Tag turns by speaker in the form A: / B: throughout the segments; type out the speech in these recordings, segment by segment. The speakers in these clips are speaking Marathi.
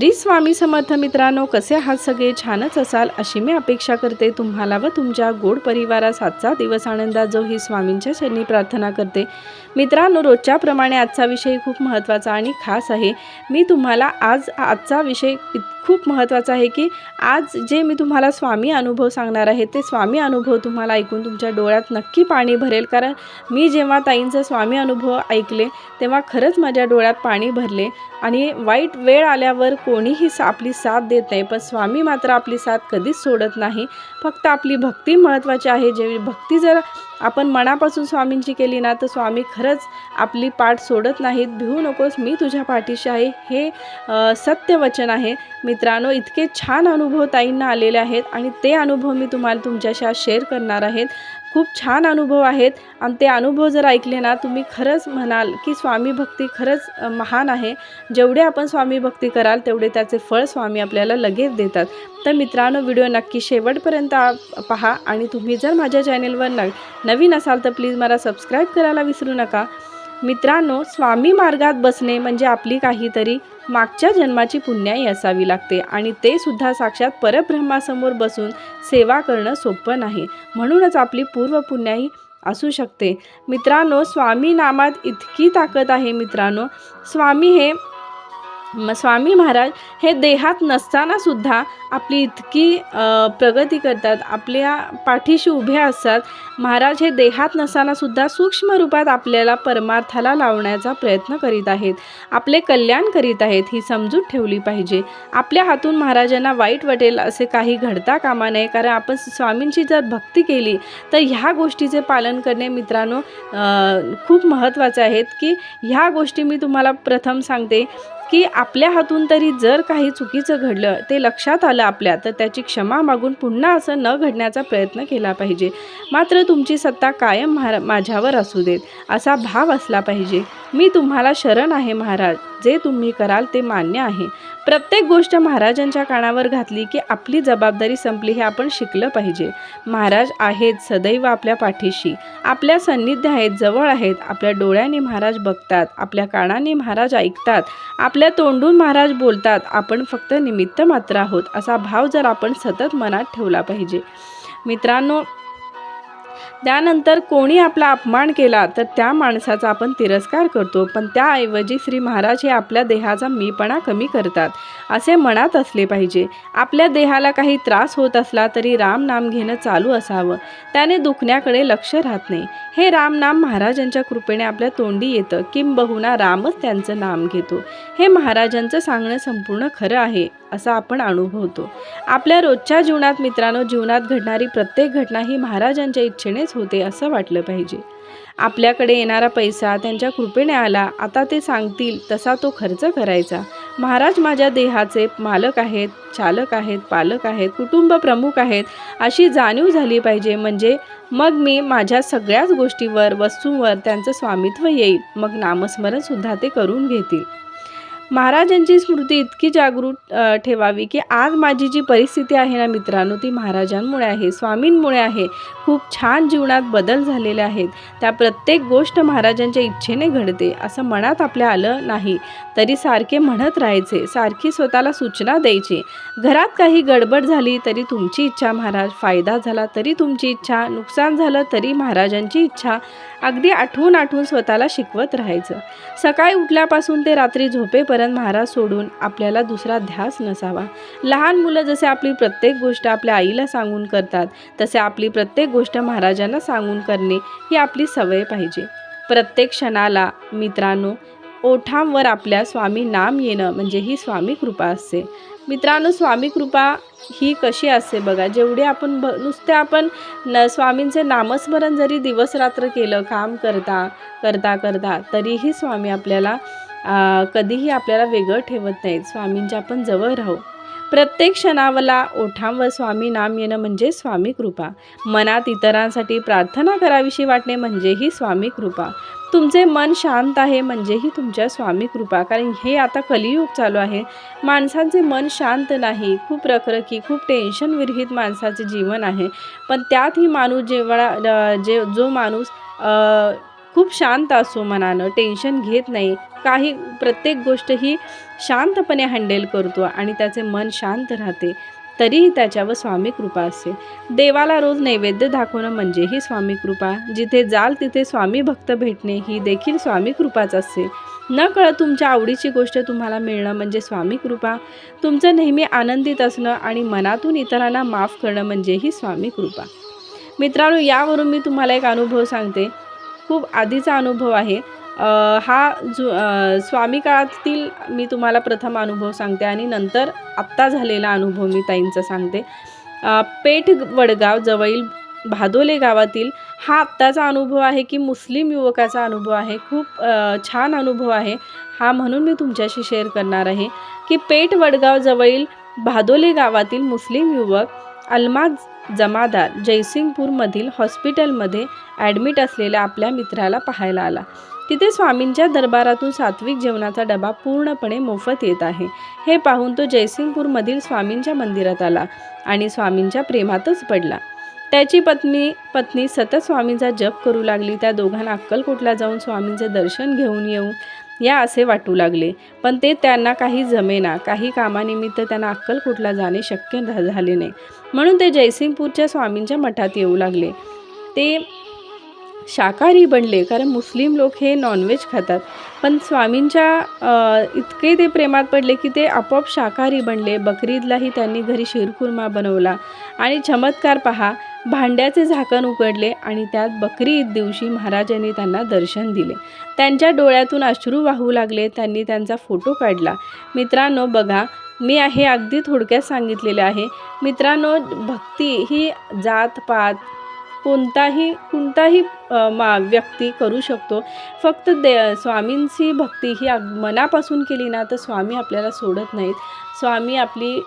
A: री स्वामी समर्थ मित्रांनो कसे आहात सगळे? छानच असाल अशी मी अपेक्षा करते तुम्हाला व तुमच्या गोड परिवारास आजचा दिवस आनंदात जो ही स्वामींच्या चरणी प्रार्थना करते. मित्रांनो रोजच्याप्रमाणे आजचा विषय खूप महत्त्वाचा आणि खास आहे. मी तुम्हाला आज आजचा विषय इत- खूप महत्त्वाचं आहे की आज जे मी तुम्हाला स्वामी अनुभव सांगणार आहे ते स्वामी अनुभव तुम्हाला ऐकून तुमच्या डोळ्यात नक्की पाणी भरेल. कारण मी जेव्हा ताईंचा स्वामी अनुभव ऐकले तेव्हा खरंच माझ्या डोळ्यात पाणी भरले आणि वाईट वेळ आल्यावर कोणीही सा आपली साथ देत नाही. पण स्वामी मात्र आपली साथ कधीच सोडत नाही. फक्त आपली भक्ती महत्त्वाची आहे. जे भक्ती जर आपण मनापासून स्वामींची केली ना तर स्वामी खरंच आपली पाठ सोडत नाहीत. भिवू नकोस मी तुझ्या पाठीशी आहे. हे सत्य वचन आहे. मित्रांनो इतके छान अनुभव ताईंना आलेले आहेत आणि ते अनुभव मी तुम्हाला तुमच्याशी आज शेअर करणार आहेत. खूप छान अनुभव आहेत. आणि ते अनुभव जर ऐकले ना तुम्ही खरंच म्हणाल की स्वामी भक्ती खरंच महान आहे. जेवढे आपण स्वामी भक्ती कराल तेवढे त्याचे फळ स्वामी आपल्याला लगेच देतात. तर मित्रांनो व्हिडिओ नक्की शेवटपर्यंत आ- पहा. आणि तुम्ही जर माझ्या चॅनेलवर न नवीन असाल तर प्लीज मला सबस्क्राईब करायला विसरू नका. मित्रांनो स्वामी मार्गात बसणे म्हणजे आपली काहीतरी मागच्या जन्माची पुण्याई असावी लागते आणि ते सुद्धा साक्षात परब्रह्मासमोर बसून सेवा करणं सोपं नाही. म्हणूनच आपली पूर्व पुण्याई असू शकते. मित्रांनो स्वामी नामात इतकी ताकद आहे मित्रांनो. स्वामी हे स्वामी महाराज हे देहात नसताना सुद्धा आपली इतकी प्रगती करतात आपल्या पाठीशी उभे असतात. महाराज हे देहात नसताना सुद्धा सूक्ष्म रूपात आपल्याला परमार्थाला लावण्याचा प्रयत्न करीत आहेत. आपले कल्याण करीत आहेत ही समजून ठेवली पाहिजे. आपल्या हातून महाराजांना वाईट वाटेल असे काही घडता कामा नये कारण आपण स्वामींची जर भक्ती केली तर ह्या गोष्टीचे पालन करणे मित्रांनो खूप महत्त्वाचे आहेत की ह्या गोष्टी मी तुम्हाला प्रथम सांगते. की आपल्या हातून तरी जर काही चुकीचं घडलं ते लक्षात आलं आपल्या तर त्याची क्षमा मागून पुन्हा असं न घडण्याचा प्रयत्न केला पाहिजे. मात्र तुमची सत्ता कायम महारा माझ्यावर असू देत असा भाव असला पाहिजे. मी तुम्हाला शरण आहे महाराज. जे तुम्ही कराल ते मान्य आहे. प्रत्येक गोष्ट महाराजांच्या कानावर घातली की आपली जबाबदारी संपली हे आपण शिकलं पाहिजे. महाराज आहेत सदैव आपल्या पाठीशी. आपल्या सान्निध्य आहेत जवळ आहेत. आपल्या डोळ्याने महाराज बघतात आपल्या कानाने महाराज ऐकतात. आपल्या तोंडून महाराज बोलतात आपण फक्त निमित्त मात्र आहोत असा भाव जर आपण सतत मनात ठेवला पाहिजे. मित्रांनो त्यानंतर कोणी आपला अपमान केला तर त्या माणसाचा आपण तिरस्कार करतो. पण त्याऐवजी श्री महाराज हे आपल्या देहाचा मीपणा कमी करतात असे मनात असले पाहिजे. आपल्या देहाला काही त्रास होत असला तरी राम नाम घेणं चालू असावं. त्याने दुखण्याकडे लक्ष राहत नाही. हे राम नाम महाराजांच्या कृपेने आपल्या तोंडी येतं. किंबहुना रामच त्यांचं नाम घेतो. हे महाराजांचं सांगणं संपूर्ण खरं आहे असा आपण अनुभवतो. आपल्या रोजच्या जीवनात मित्रांनो जीवनात घडणारी प्रत्येक घटना ही महाराजांच्या इच्छेनेच होते असं वाटलं पाहिजे. आपल्याकडे येणारा पैसा त्यांच्या कृपेने आला आता ते सांगतील तसा तो खर्च करायचा. महाराज माझ्या देहाचे मालक आहेत चालक आहेत पालक आहेत कुटुंब प्रमुख आहेत अशी जाणीव झाली पाहिजे. म्हणजे मग मी माझ्या सगळ्याच गोष्टीवर वस्तूंवर त्यांचं स्वामित्व येईल. मग नामस्मरणसुद्धा ते करून घेतील. महाराजांची स्मृती इतकी जागृत ठेवावी की आज माझी जी परिस्थिती आहे ना मित्रांनो ती महाराजांमुळे आहे स्वामींमुळे आहे. खूप छान जीवनात बदल झालेले आहेत. त्या प्रत्येक गोष्ट महाराजांच्या इच्छेने घडते असं मनात आपल्या आलं नाही. तरी सारखे म्हणत राहायचे सारखी स्वतःला सूचना द्यायची. घरात काही गडबड झाली तरी तुमची इच्छा महाराज फायदा झाला तरी तुमची इच्छा नुकसान झालं तरी महाराजांची इच्छा. अगदी आठवून आठवून स्वतःला शिकवत राहायचं. सकाळी उठल्यापासून ते रात्री झोपेपर्यंत महाराज सोडून आपल्याला दुसरा ध्यास नसावा. लहान मुलं जसे आपली प्रत्येक गोष्ट आपल्या आईला सांगून करतात तसे आपली प्रत्येक गोष्ट महाराजांना सांगून करणे ही आपली सवय पाहिजे. प्रत्येक क्षणाला मित्रांनो ओठांवर आपल्या स्वामी नाम येणं म्हणजे ही स्वामी कृपा असते. मित्रांनो स्वामी कृपा ही कशी असते बघा जेवढे आपण ब नुसते आपण न स्वामींचे नामस्मरण जरी दिवसरात्र केलं काम करता करता करता तरीही स्वामी आपल्याला कधीही आपल्याला वेगळं ठेवत नाहीत. स्वामींच्या आपण जवळ राहू. प्रत्येक क्षणावला ओठांवर स्वामी नाम येणं म्हणजे स्वामी कृपा. मनात इतरांसाठी प्रार्थना करावीशी वाटणे म्हणजेही स्वामी कृपा. तुमचे मन शांत आहे म्हणजेही तुमच्या स्वामी कृपा. कारण हे आता कलियुग चालू आहे. माणसांचे मन शांत नाही. खूप रखरखी खूप टेन्शन विरहित माणसाचे जीवन आहे. पण त्यातही माणूस जेव्हा जे जो माणूस खूप शांत असो मनानं टेन्शन घेत नाही काही प्रत्येक गोष्ट ही शांतपणे हँडल करतो आणि त्याचे मन शांत राहते तरीही त्याच्यावर स्वामी कृपा असते. देवाला रोज नैवेद्य दाखवणं म्हणजेही स्वामी कृपा. जिथे जाल तिथे स्वामी भक्त भेटणे ही देखील स्वामी कृपाच असते. न कळत तुमच्या आवडीची गोष्ट तुम्हाला मिळणं म्हणजे स्वामी कृपा. तुमचं नेहमी आनंदित असणं आणि मनातून इतरांना माफ करणं म्हणजेही स्वामी कृपा. मित्रांनो यावरून मी तुम्हाला एक अनुभव सांगते. खूप आधीचा अनुभव आहे. हा जु स्वामी काळातील मी तुम्हाला प्रथम अनुभव सांगते आणि नंतर आत्ता झालेला अनुभव मी ताईंचा सांगते. पेठ वडगाव जवळील भादोले गावातील हा आत्ताचा अनुभव आहे की मुस्लिम युवकाचा अनुभव आहे. खूप छान अनुभव आहे. हा म्हणून मी तुमच्याशी शेअर करणार आहे की पेठ वडगाव जवळील भादोले गावातील मुस्लिम युवक अल्माज जमादार जयसिंगपूरमधील हॉस्पिटलमध्ये ॲडमिट असलेल्या आपल्या मित्राला पाहायला आला. तिथे स्वामींच्या दरबारातून सात्विक जेवणाचा डबा पूर्णपणे मोफत येत आहे. हे पाहून तो जयसिंगपूरमधील स्वामींच्या मंदिरात आला आणि स्वामींच्या प्रेमातच पडला. त्याची पत्नी पत्नी सतत स्वामींचा जप करू लागली. त्या दोघांना अक्कलकोटला जाऊन स्वामींचे दर्शन घेऊन येऊ या असे वाटू लागले. पण ते त्यांना काही जमेना काही कामानिमित्त त्यांना अक्कलकोटला जाणे शक्य झाले नाही. म्हणून ते जयसिंगपूरच्या स्वामींच्या मठात येऊ लागले. ते शाकाहारी बनले कारण मुस्लिम लोक हे नॉनव्हेज खातात. पण स्वामींच्या इतके ते प्रेमात पडले की ते आपोआप शाकाहारी बनले. बकरीदलाही त्यांनी घरी शिरखुर्मा बनवला. आणि चमत्कार पहा भांड्याचे झाकण उघडले आणि त्यात बकरी ईद दिवशी महाराजांनी त्यांना दर्शन दिले. त्यांच्या डोळ्यातून अश्रू वाहू लागले त्यांनी त्यांचा फोटो काढला. मित्रांनो बघा मी हे अगदी थोडक्यात सांगितलेले आहे. मित्रांनो भक्ती ही जात पात कोणताही कोणताही मा व्यक्ती करू शकतो. फक्त दे स्वामींची भक्ती ही मनापासून केली ना तर स्वामी आपल्याला सोडत नाहीत. स्वामी आपली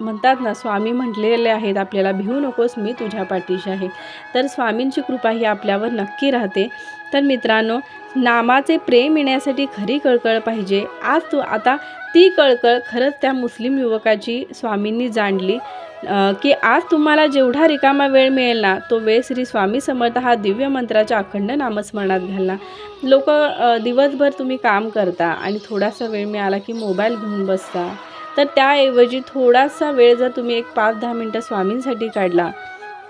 A: म्हणतात ना स्वामी म्हटलेले आहेत आपल्याला भिवू नकोस मी तुझ्या पाठीशी आहे. तर स्वामींची कृपा ही आपल्यावर नक्की राहते. तर मित्रांनो नामाचे प्रेम येण्यासाठी खरी कळकळ पाहिजे. आज तू आता ती कळकळ खरंच त्या मुस्लिम युवकाची स्वामींनी जाणली. की आज तुम्हाला जेवढा रिकामा वेळ मिळेल ना तो वेळ श्री स्वामी समर्थ हा दिव्य मंत्राच्या अखंड नामस्मरणात घालला लोक दिवसभर तुम्ही काम करता आणि थोडासा वेळ मिळाला की मोबाईल घेऊन बसता. तर त्याऐवजी थोडासा वेळ जर तुम्ही एक पाच दहा मिनटं स्वामींसाठी काढला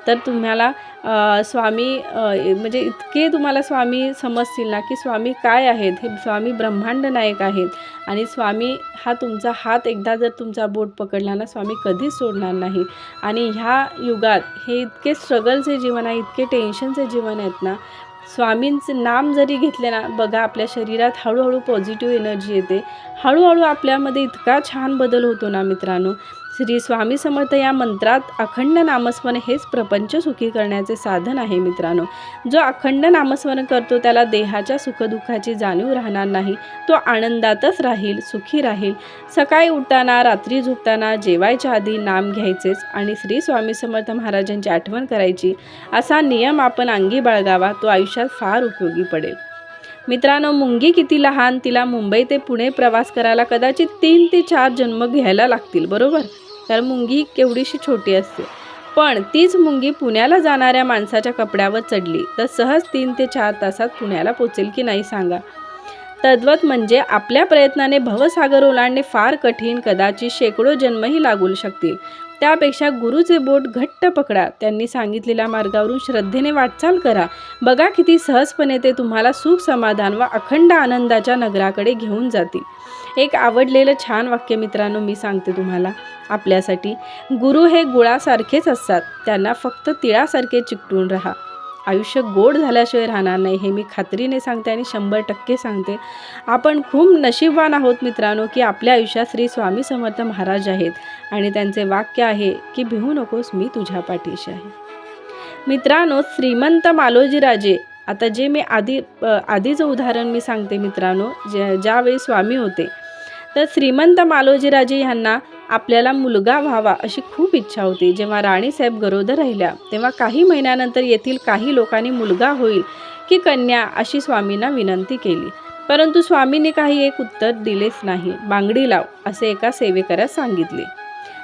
A: तर तुम्हाला स्वामी म्हणजे इतके तुम्हाला स्वामी समजतील ना की स्वामी काय आहेत? हे स्वामी ब्रह्मांड नायक आहेत. आणि स्वामी हा तुमचा हात एकदा जर तुमचा बोट पकडला ना स्वामी कधीच सोडणार नाही. आणि ह्या युगात हे इतके स्ट्रगलचे जीवन आहे इतके टेन्शनचे जीवन आहेत ना स्वामींचं नाम जरी घेतले ना बघा आपल्या शरीरात हळूहळू पॉझिटिव्ह एनर्जी येते. हळूहळू आपल्यामध्ये इतका छान बदल होतो ना मित्रांनो. श्री स्वामी समर्थ या मंत्रात अखंड नामस्मरण हेच प्रपंच सुखी करण्याचे साधन आहे मित्रांनो. जो अखंड नामस्मरण करतो त्याला देहाच्या सुखदुःखाची जाणीव राहणार नाही. तो आनंदातच राहील सुखी राहील. सकाळी उठताना रात्री झोपताना जेवायच्या आधी नाम घ्यायचेच आणि श्री स्वामी समर्थ महाराजांची आठवण करायची. असा नियम आपण अंगी बाळगावा तो आयुष्यात फार उपयोगी पडेल. मित्रांनो मुंगी किती लहान तिला मुंबई ते पुणे प्रवास करायला कदाचित तीन ते चार जन्म घ्यायला लागतील बरोबर? तर मुंगी केवढीशी छोटी असते. पण तीच मुंगी पुण्याला जाणाऱ्या माणसाच्या कपड्यावर चढली. तर सहज तीन ते चार तासात पुण्याला पोचेल की नाही सांगा. तद्वत म्हणजे आपल्या प्रयत्नाने भवसागर ओलांडणे फार कठीण कदाचित शेकडो जन्मही लागू शकतील. त्यापेक्षा गुरुचे बोट घट्ट पकडा. त्यांनी सांगितलेल्या मार्गावरून श्रद्धेने वाटचाल करा. बघा किती सहजपणे ते तुम्हाला सुख समाधान व अखंड आनंदाच्या नगराकडे घेऊन जातील. एक आवडलेलं छान वाक्य मित्रांनो मी सांगते तुम्हाला. आपल्यासाठी. गुरु हे गुळासारखेच असतात. त्यांना फक्त तिळासारखे चिकटून राहा. आयुष्य गोड झाल्याशिवाय राहणार नाही हे मी खात्रीने सांगते आणि शंभर टक्के सांगते. आपण खूप नशीबवान आहोत मित्रांनो की आपल्या आयुष्यात श्री स्वामी समर्थ महाराज आहेत आणि त्यांचे वाक्य आहे की भिवू नकोस मी तुझ्या पाठीशी आहे. मित्रांनो श्रीमंत मालोजीराजे आता जे मी आधी आधीचं उदाहरण मी सांगते मित्रांनो ज्या ज्यावेळी स्वामी होते तर श्रीमंत मालोजीराजे ह्यांना आपल्याला मुलगा व्हावा अशी खूप इच्छा होती. जेव्हा राणीसाहेब गरोदर राहिल्या तेव्हा काही महिन्यानंतर येथील काही लोकांनी मुलगा होईल की कन्या अशी स्वामींना विनंती केली. परंतु स्वामींनी काही एक उत्तर दिलेच नाही. बांगडी लाव असे एका सेवेकऱ्यास सांगितले.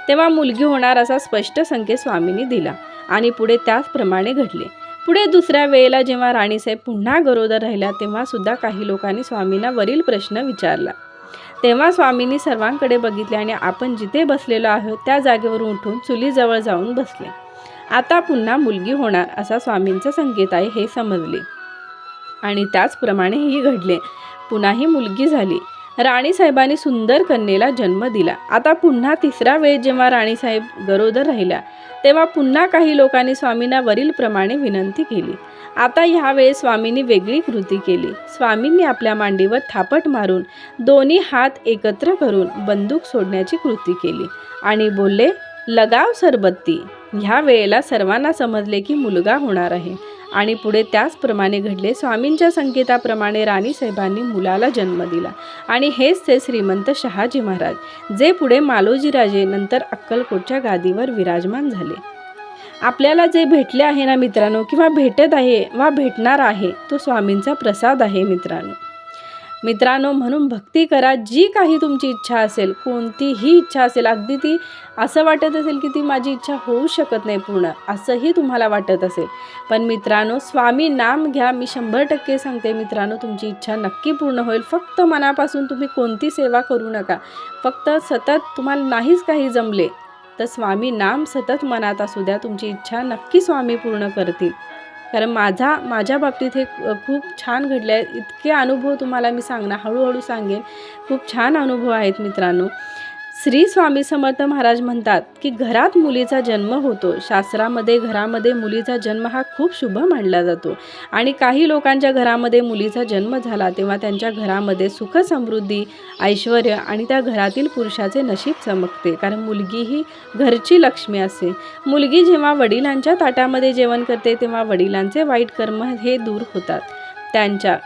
A: तेव्हा मुलगी होणार असा स्पष्ट संकेत स्वामींनी दिला आणि पुढे त्याचप्रमाणे घडले. पुढे दुसऱ्या वेळेला जेव्हा राणीसाहेब पुन्हा गरोदर राहिल्या तेव्हा सुद्धा काही लोकांनी स्वामींना वरील प्रश्न विचारला. तेव्हा स्वामींनी सर्वांकडे बघितले आणि आपण जिथे बसलेलो आहोत त्या जागेवरून उठून चुलीजवळ जाऊन बसले. आता पुन्हा मुलगी होणार असा स्वामींचा संकेत आहे हे समजले. आणि त्याचप्रमाणे ही घडले. पुन्हा ही मुलगी झाली. राणीसाहेबांनी सुंदर कन्येला जन्म दिला. आता पुन्हा तिसरा वेळ जेव्हा राणीसाहेब गरोदर राहिल्या तेव्हा पुन्हा काही लोकांनी स्वामींना वरीलप्रमाणे विनंती केली. आता ह्यावेळी स्वामींनी वेगळी कृती केली. स्वामींनी आपल्या मांडीवर थापट मारून दोन्ही हात एकत्र करून बंदूक सोडण्याची कृती केली आणि बोलले लगाव सरबत्ती. ह्या वेळेला सर्वांना समजले की मुलगा होणार आहे. आणि पुढे त्याचप्रमाणे घडले. स्वामींच्या संकेताप्रमाणे राणीसाहेबांनी मुलाला जन्म दिला. आणि हेच ते श्रीमंत शहाजी महाराज जे पुढे मालोजीराजे नंतर अक्कलकोटच्या गादीवर विराजमान झाले. आपल्याला जे भेटले आहे ना मित्रांनो किंवा भेटत आहे वा भेटणार आहे तो स्वामींचा प्रसाद आहे मित्रांनो. मित्रांनो म्हणून भक्ती करा. जी काही तुमची इच्छा असेल कोणतीही इच्छा असेल अगदी ती असं वाटत असेल की ती माझी इच्छा होऊ शकत नाही पूर्ण असंही तुम्हाला वाटत असेल. पण मित्रांनो स्वामी नाम घ्या. मी शंभर टक्के सांगते मित्रांनो तुमची इच्छा नक्की पूर्ण होईल. फक्त मनापासून तुम्ही कोणती सेवा करू नका. फक्त सतत तुम्हाला नाहीच काही जमले तर स्वामी नाम सतत मनात असू द्या तुमची इच्छा नक्की स्वामी पूर्ण करतील. कारण माझा माझ्या बाबतीत हे खूप छान घडले आहे इतके अनुभव तुम्हाला मी सांगणार हळूहळू सांगेन. खूप छान अनुभव आहेत मित्रांनो. श्री स्वामी समर्थ महाराज म्हणतात की घरात मुलीचा जन्म होतो. शास्त्रामध्ये घरामध्ये मुलीचा जन्म हा खूप शुभ मानला जातो. आणि काही लोकांच्या घरामध्ये मुलीचा जन्म झाला तेव्हा त्यांच्या घरामध्ये सुख समृद्धी ऐश्वर आणि त्या घरातील पुरुषाचे नशीब चमकते. कारण मुलगी ही घरची लक्ष्मी असते. मुलगी जेव्हा वडिलांच्या ताटामध्ये जेवण करते तेव्हा वडिलांचे वाईट कर्म हे दूर होतात. त्यांच्या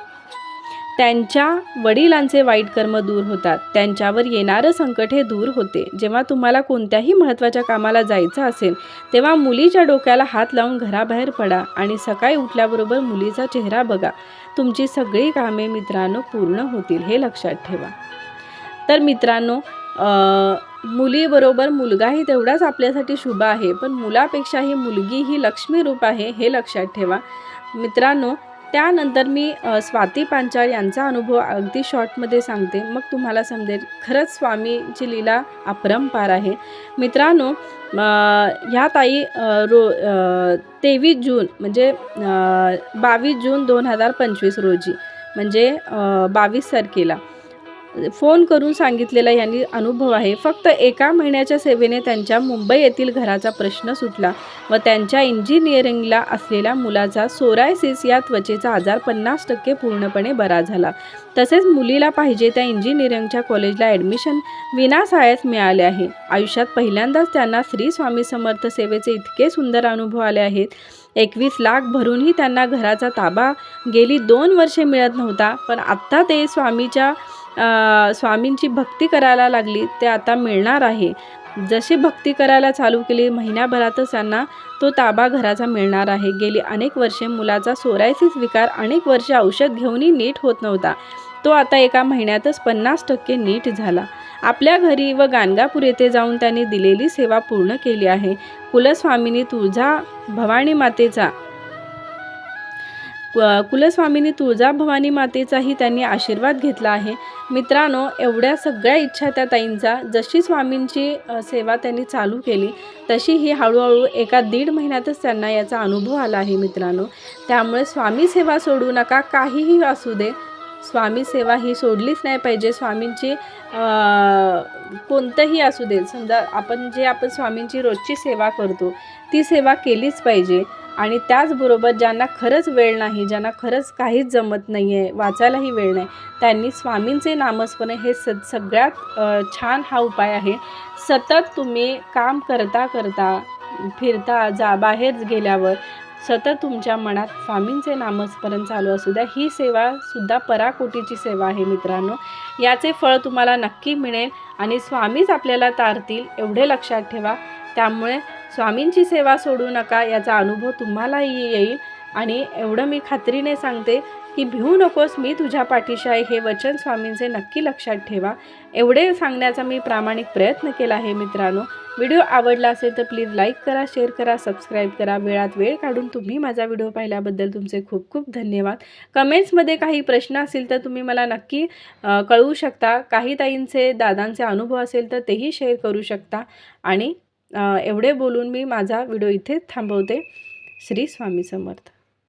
A: त्यांच्या वडिलांचे वाईट कर्म दूर होतात. त्यांच्यावर येणारं संकट हे दूर होते. जेव्हा तुम्हाला कोणत्याही महत्त्वाच्या कामाला जायचं असेल तेव्हा मुलीच्या डोक्याला हात लावून घराबाहेर पडा आणि सकाळी उठल्याबरोबर मुलीचा चेहरा बघा. तुमची सगळी कामे मित्रांनो पूर्ण होतील हे लक्षात ठेवा. तर मित्रांनो मुलीबरोबर मुलगाही तेवढाच आपल्यासाठी शुभ आहे पण मुलापेक्षाही मुलगी ही लक्ष्मी रूप आहे हे लक्षात ठेवा. मित्रांनो त्यानंतर मी स्वाती पांचाळ यांचा अनुभव अगदी शॉर्टमध्ये सांगते. मग तुम्हाला समजेल खरंच स्वामीची लीला अपरंपार आहे. मित्रांनो ह्या ताई रो तेवीस जून म्हणजे बावीस जून दोन हजार पंचवीस रोजी म्हणजे बावीस तारखेला. फोन करून सांगितलेला यांनी अनुभव आहे. फक्त एका महिन्याच्या सेवेने त्यांच्या मुंबई येथील घराचा प्रश्न सुटला व त्यांच्या इंजिनिअरिंगला असलेल्या मुलाचा सोरायसिस या त्वचेचा आजार पन्नास टक्के पूर्णपणे बरा झाला. तसेच मुलीला पाहिजे त्या इंजिनिअरिंगच्या कॉलेजला ॲडमिशन विनासायास मिळाले आहे. आयुष्यात पहिल्यांदाच त्यांना श्री स्वामी समर्थ सेवेचे इतके सुंदर अनुभव आले आहेत. एकवीस लाख भरूनही त्यांना घराचा ताबा गेली दोन वर्षे मिळत नव्हता पण आत्ता ते स्वामीच्या स्वामींची भक्ती करायला लागली ते आता मिळणार आहे. जशी भक्ती करायला चालू केली महिन्याभरातच त्यांना तो ताबा घराचा मिळणार आहे. गेली अनेक वर्षे मुलाचा सोरायसिस विकार अनेक वर्षे औषध घेऊनही नीट होत नव्हता. तो आता एका महिन्यातच पन्नास टक्के नीट झाला. आपल्या घरी व गाणगापूर येथे जाऊन त्यांनी दिलेली सेवा पूर्ण केली आहे. कुलस्वामिनी तुळजा भवानी मातेचा कुलस्वामिनी तुळजाभवानी मातेचाही त्यांनी आशीर्वाद घेतला आहे. मित्रांनो एवढ्या सगळ्या इच्छा त्या ताईंचा. जशी स्वामींची सेवा त्यांनी चालू केली तशी ही हळूहळू एका दीड महिन्यातच त्यांना याचा अनुभव आला आहे मित्रांनो. त्यामुळे स्वामी सेवा सोडू नका काहीही असू दे. स्वामी सेवा ही सोडलीच नाही पाहिजे. स्वामींची कोणतंही असू दे. समजा आपण जे आपण स्वामींची रोजची सेवा करतो ती सेवा केलीच पाहिजे. आणि त्याचबरोबर ज्यांना खरंच वेळ नाही ज्यांना खरंच काहीच जमत नाही आहे वाचायलाही वेळ नाही त्यांनी स्वामींचे नामस्मरण हे स सगळ्यात छान हा उपाय आहे. सतत तुम्ही काम करता करता फिरता जा बाहेर गेल्यावर सतत तुमच्या मनात स्वामींचे नामस्मरण चालू असू द्या. ही सेवासुद्धा पराकोटीची सेवा आहे मित्रांनो. याचे फळ तुम्हाला नक्की मिळेल आणि स्वामीच आपल्याला तारतील एवढे लक्षात ठेवा. त्यामुळे स्वामींची सेवा सोडू नका याचा अनुभव तुम्हालाही येईल. आणि एवढं मी खात्रीने सांगते की भिवू नकोस मी तुझ्या पाठीशी आहे. हे वचन स्वामींचे नक्की लक्षात ठेवा. एवढे सांगण्याचा मी प्रामाणिक प्रयत्न केला आहे मित्रांनो. व्हिडिओ आवडला असेल तर प्लीज लाईक करा शेअर करा सबस्क्राईब करा. वेळात वेळ काढून तुम्ही माझा व्हिडिओ पाहिल्याबद्दल तुमचे खूप खूप धन्यवाद. कमेंट्समध्ये काही प्रश्न असतील तर तुम्ही मला नक्की कळवू शकता. काही ताईंचे दादांचे अनुभव असेल तर तेही शेअर करू शकता. आणि एवढे बोलून मी माझा व्हिडिओ इथे थांबवते. श्री स्वामी समर्थ.